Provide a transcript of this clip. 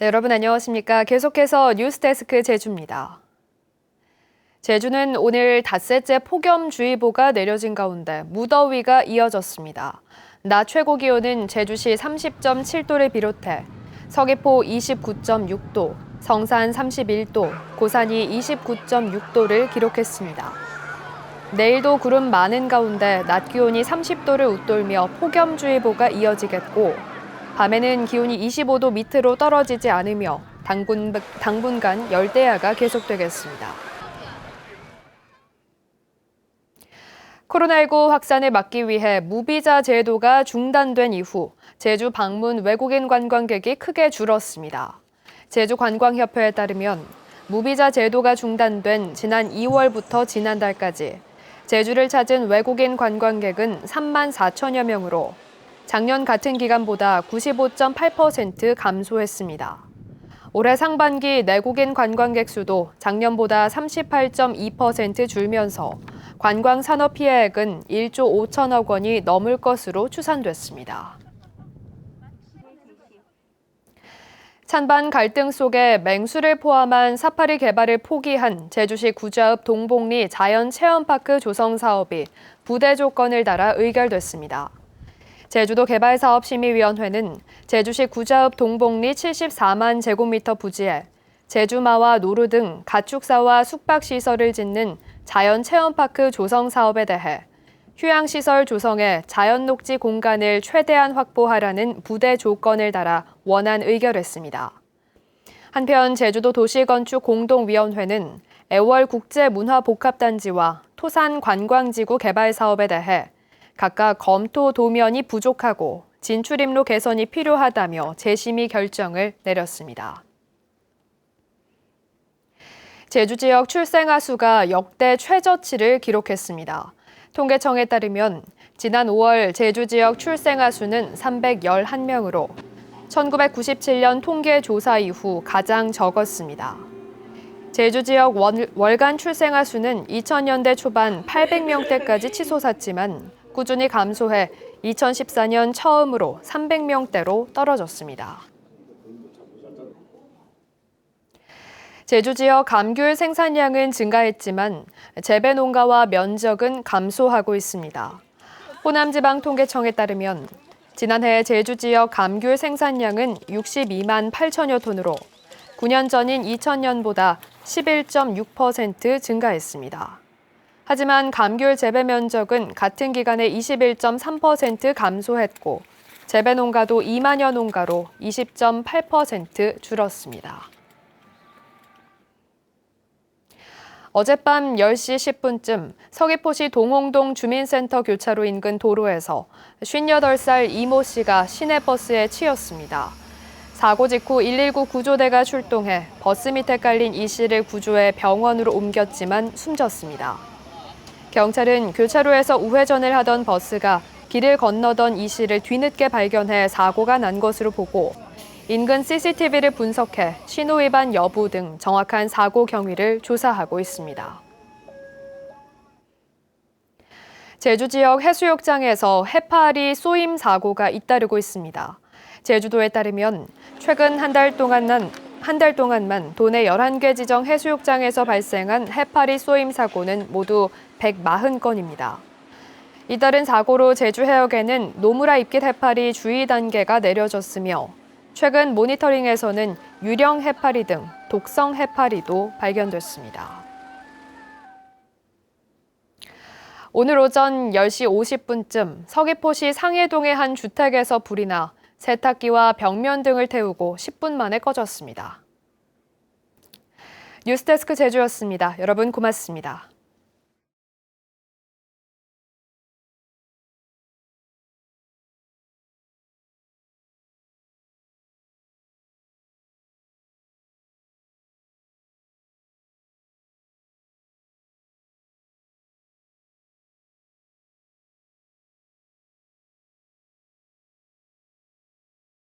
네, 여러분 안녕하십니까? 계속해서 뉴스데스크 제주입니다. 제주는 오늘 닷새째 폭염주의보가 내려진 가운데 무더위가 이어졌습니다. 낮 최고 기온은 제주시 30.7도를 비롯해 서귀포 29.6도, 성산 31도, 고산이 29.6도를 기록했습니다. 내일도 구름 많은 가운데 낮 기온이 30도를 웃돌며 폭염주의보가 이어지겠고 밤에는 기온이 25도 밑으로 떨어지지 않으며 당분, 당분간 열대야가 계속되겠습니다. 코로나19 확산을 막기 위해 무비자 제도가 중단된 이후 제주 방문 외국인 관광객이 크게 줄었습니다. 제주관광협회에 따르면 무비자 제도가 중단된 지난 2월부터 지난달까지 제주를 찾은 외국인 관광객은 3만 4천여 명으로 작년 같은 기간보다 95.8% 감소했습니다. 올해 상반기 내국인 관광객 수도 작년보다 38.2% 줄면서 관광 산업 피해액은 1조 5천억 원이 넘을 것으로 추산됐습니다. 찬반 갈등 속에 맹수를 포함한 사파리 개발을 포기한 제주시 구좌읍 동복리 자연체험파크 조성 사업이 부대 조건을 달아 의결됐습니다. 제주도 개발사업심의위원회는 제주시 구좌읍 동복리 74만 제곱미터 부지에 제주마와 노루 등 가축사와 숙박시설을 짓는 자연체험파크 조성 사업에 대해 휴양시설 조성에 자연녹지 공간을 최대한 확보하라는 부대 조건을 달아 원안 의결했습니다. 한편 제주도 도시건축공동위원회는 애월 국제문화복합단지와 토산 관광지구 개발 사업에 대해 각각 검토 도면이 부족하고 진출입로 개선이 필요하다며 재심의 결정을 내렸습니다. 제주 지역 출생아 수가 역대 최저치를 기록했습니다. 통계청에 따르면 지난 5월 제주 지역 출생아 수는 311명으로 1997년 통계 조사 이후 가장 적었습니다. 제주 지역 월 간 출생아 수는 2000년대 초반 800명대까지 치솟았지만 꾸준히 감소해 2014년 처음으로 300명대로 떨어졌습니다. 제주 지역 감귤 생산량은 증가했지만 재배 농가와 면적은 감소하고 있습니다. 호남지방통계청에 따르면 지난해 제주 지역 감귤 생산량은 62만 8천여 톤으로 9년 전인 2000년보다 11.6% 증가했습니다. 하지만 감귤 재배 면적은 같은 기간에 21.3% 감소했고 재배 농가도 2만여 농가로 20.8% 줄었습니다. 어젯밤 10시 10분쯤 서귀포시 동홍동 주민센터 교차로 인근 도로에서 58살 이모 씨가 시내버스에 치였습니다. 사고 직후 119 구조대가 출동해 버스 밑에 깔린 이 씨를 구조해 병원으로 옮겼지만 숨졌습니다. 경찰은 교차로에서 우회전을 하던 버스가 길을 건너던 이 씨를 뒤늦게 발견해 사고가 난 것으로 보고 인근 CCTV를 분석해 신호 위반 여부 등 정확한 사고 경위를 조사하고 있습니다. 제주 지역 해수욕장에서 해파리 쏘임 사고가 잇따르고 있습니다. 제주도에 따르면 최근 한 달 동안 난 한 달 동안만 도내 11개 지정 해수욕장에서 발생한 해파리 쏘임 사고는 모두 140건입니다. 이따른 사고로 제주 해역에는 노무라 입깃 해파리 주의 단계가 내려졌으며 최근 모니터링에서는 유령 해파리 등 독성 해파리도 발견됐습니다. 오늘 오전 10시 50분쯤 서귀포시 상해동의 한 주택에서 불이 나 세탁기와 벽면 등을 태우고 10분 만에 꺼졌습니다. 뉴스데스크 제주였습니다. 여러분 고맙습니다.